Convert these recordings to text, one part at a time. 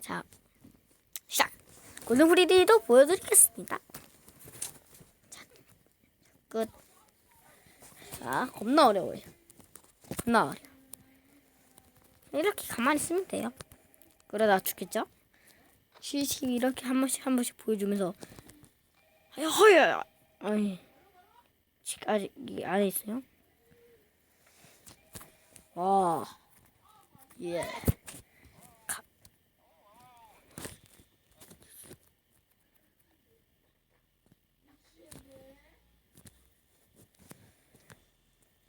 자, 시작. 골든 프리디도 보여드리겠습니다. 자, 끝. 자, 겁나 어려워요. 겁나 어려. 이렇게 가만히 있으면 돼요. 그러다 죽겠죠? 쉬쉬 이렇게 한 번씩 한 번씩 보여주면서 허야 아니 지금 아직 이 안에 있어요? 와 예. 가.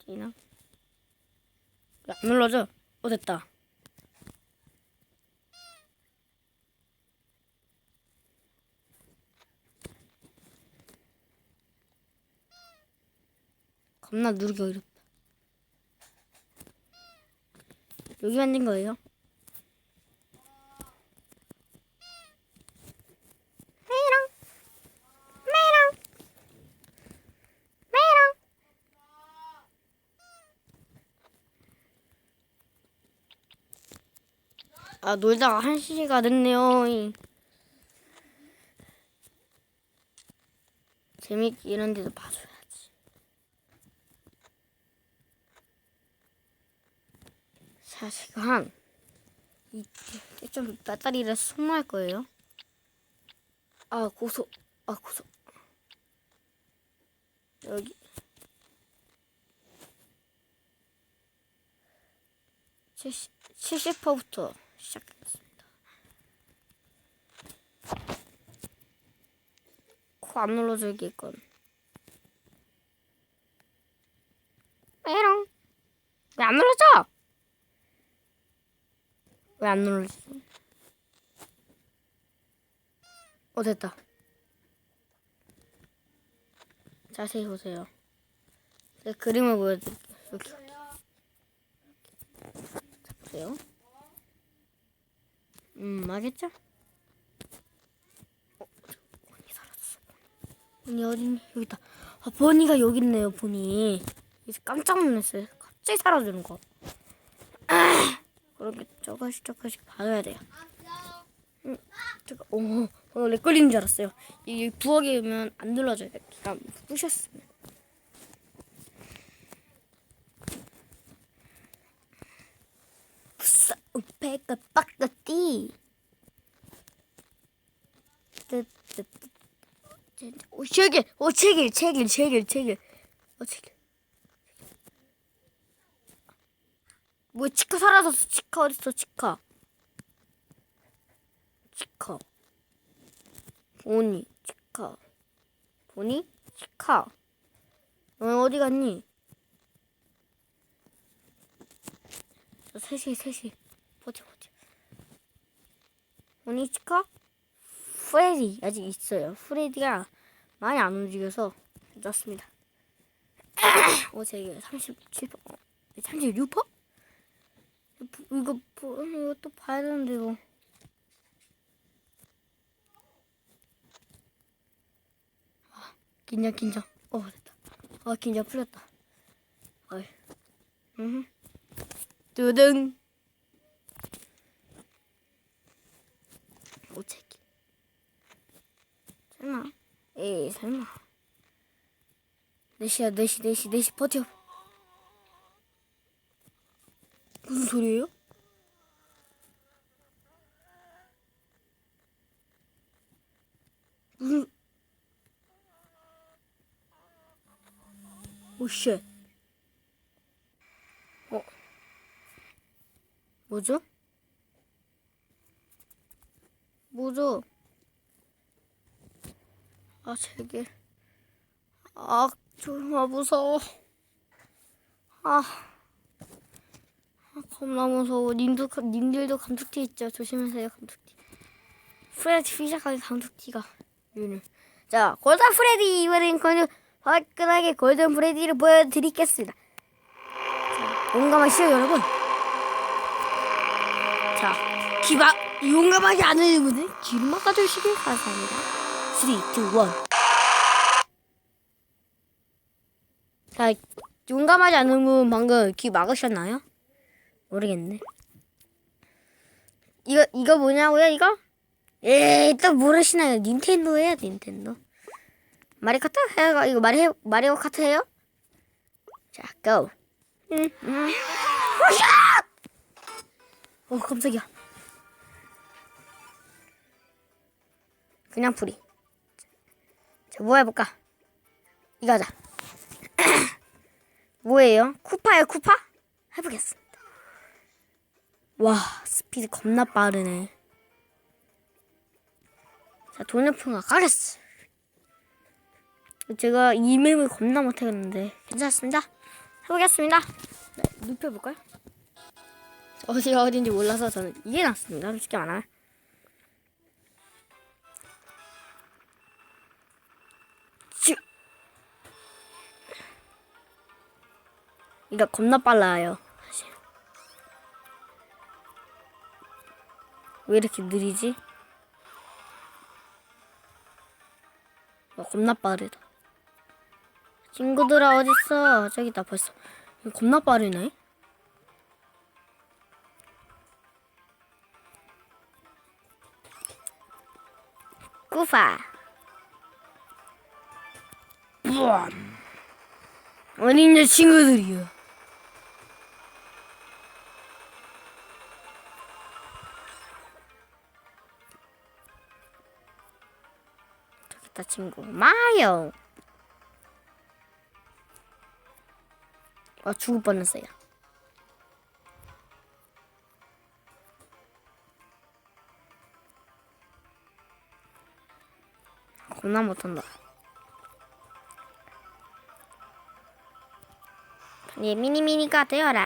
되나? 야, 안 눌러져? 어 됐다. 겁나 누르기 어렵다. 여기 만든 거예요. 아 놀다가 한 시가 됐네요. 재밌게 이런 데도 봐줘요. 4시간 좀 배터리를 소모할 거예요. 아 고소 아 고소 여기 70, 70%부터 시작했습니다. 코 안 눌러줄게 이건. 에롱 왜안 눌러줘? 왜안 눌러지지? 어, 됐다. 자세히 보세요. 제가 그림을 보여드릴게요. 여기. 자, 보세요. 음, 알겠죠? 어, 본이 사라졌어. 본이 어딨니? 여기 있다. 아, 본이가 여기 있네요, 본이. 이제 깜짝 놀랐어요. 갑자기 사라지는 거. 아, 그렇게 조금씩 조금씩 봐줘야 돼요. 음, 잠깐, 오, 어, 렉 걸리는 줄 알았어요. 이 부엌이면 안 눌러져요. 기가 부셨으면. 싸, 배가 빡가띠. 오, 책일, 오, 책일, 책일, 책일, 책일. 어, 책일. 뭐, 치카 사라졌어. 치카 어딨어, 치카. 치카. 보니, 치카. 보니, 치카. 너 어디 갔니? 저 셋이, 셋이. 버텨, 버텨. 보니, 치카? 프레디 아직 있어요. 프레디가 많이 안 움직여서 괜찮습니다. 어, 제게 37%, 어, 36%? 이거, 보- 이거 또 봐야 되는데, 이거. 아, 긴장, 긴장. 어, 됐다. 아, 긴장 풀렸다. 어이. 음. 뚜둥. 오체기. 설마. 에이, 설마. 넷이야, 넷이, 넷이, 넷이 버텨. 소리예요? 무슨 오쉣 어 뭐죠? 뭐죠? 아 제게 아 정말 무서워 아 아, 겁나 무서워. 님도, 감- 님들도 감축티 있죠? 조심하세요, 감축티. 프레디 피자까지 감축티가. 유는. 자, 골든 프레디, 이번엔 골든, 화끈하게 골든 프레디를 보여드리겠습니다. 자, 용감하시죠, 여러분? 자, 기바, 용감하지 않은 분들, 귀를 막아주시길 바랍니다. 3, 2, 1. 자, 용감하지 않은 분 방금 귀 막으셨나요? 모르겠네. 이거 이거 뭐냐고요? 이거? 에이 또 모르시나요? 닌텐도예요, 닌텐도. 마리오 카트 해요? 이거 마리오 마리오 카트 해요? 자, 고. 음, 음. 오샤! 어 깜짝이야. 그냥 풀이. 자, 뭐 해볼까? 이거 하자. 뭐예요? 쿠파예요, 쿠파? 해보겠습니다. 와, 스피드 겁나 빠르네. 자, 돌려풍가 가겠어. 제가 이 맵을 겁나 못하겠는데 괜찮습니다. 해보겠습니다. 네, 눕혀볼까요? 어디가 어딘지 몰라서 저는 이게 낫습니다. 솔직히 말하면. 쭉. 이거 겁나 빨라요. 왜 이렇게 느리지? 와, 겁나 빠르다. 친구들아 어딨어? 저기다 벌써. 겁나 빠르네. 꾸파. 있냐 친구들이요. 저기다 친구 마요. 아 죽을 뻔했어요. 겁나 못한다. 예, 미니미니가 되어라.